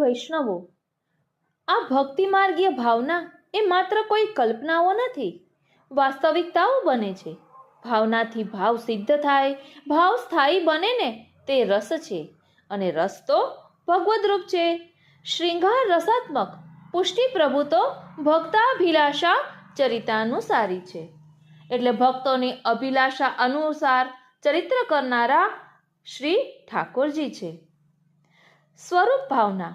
વૈષ્ણવો. આ ભક્તિ માર્ગીય ભાવના એ માત્ર કોઈ કલ્પનાઓ નથી, વાસ્તવિકતાઓ બને છે. ભાવનાથી ભાવ સિદ્ધ થાય, ભાવ સ્થાયી બને ને તે રસ છે અને રસ તો ભગવદ રૂપ છે. શ્રૃંગાર રસાત્મક, પુષ્ટિ પ્રભુ તો ભક્તાભિલાષા ચરિતાનુસારી છે. એટલે ભક્તોની અભિલાષા અનુસાર ચરિત્ર કરનારા શ્રી ઠાકોરજી છે. સ્વરૂપ ભાવના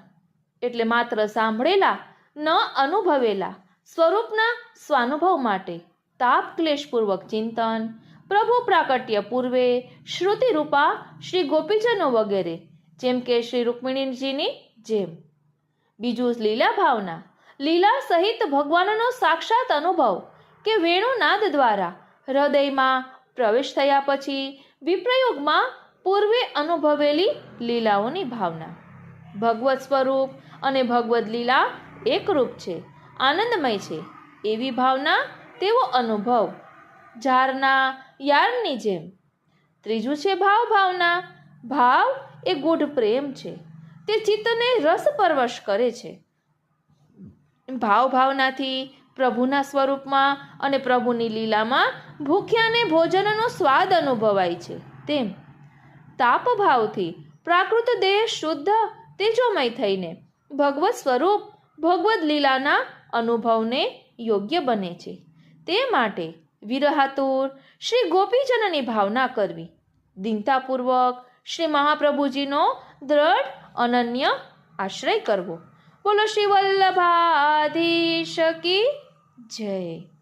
એટલે માત્ર સાંભળેલા, ન અનુભવેલા, સ્વરૂપના સ્વાનુભવ માટે તાપ ક્લેશપૂર્વક ચિંતન, પ્રભુ પ્રાકટ્ય પૂર્વે શ્રુતિરૂપા શ્રી ગોપીજનો વગેરે, જેમ કે શ્રી રૂકમિણીજીની જેમ. બીજું લીલા ભાવના, લીલા સહિત ભગવાનનો સાક્ષાત અનુભવ કે વેણુનાદ દ્વારા હૃદયમાં પ્રવેશ થયા પછી વિપ્રયોગમાં પૂર્વે અનુભવેલી લીલાઓની ભાવના. ભગવત સ્વરૂપ અને ભગવદ લીલા એકરૂપ છે. આનંદમય છે. એવી ભાવના તેવો અનુભવ. ઝારના યારની જેમ. ત્રીજું છે ભાવ ભાવના. ભાવ એ ગૂઢ પ્રેમ છે. તે ચિત્તને રસ પરવશ કરે છે. ભાવ ભાવનાથી પ્રભુના સ્વરૂપમાં અને પ્રભુની લીલામાં ભૂખ્યાને ભોજનનો સ્વાદ અનુભવાય છે. તેમ. તાપ ભાવથી પ્રાકૃત દેહ શુદ્ધ તેજોમય થઈને ભગવત સ્વરૂપ ભગવદ લીલાના અનુભવને યોગ્ય બને છે. તે માટે વિરહાતુર શ્રી ગોપીજનની ભાવના કરવી. દિનતાપૂર્વક શ્રી મહાપ્રભુજીનો દ્રઢ અનન્ય આશ્રય કરવો. બોલો શ્રી વલ્લભાધીશ કી જય.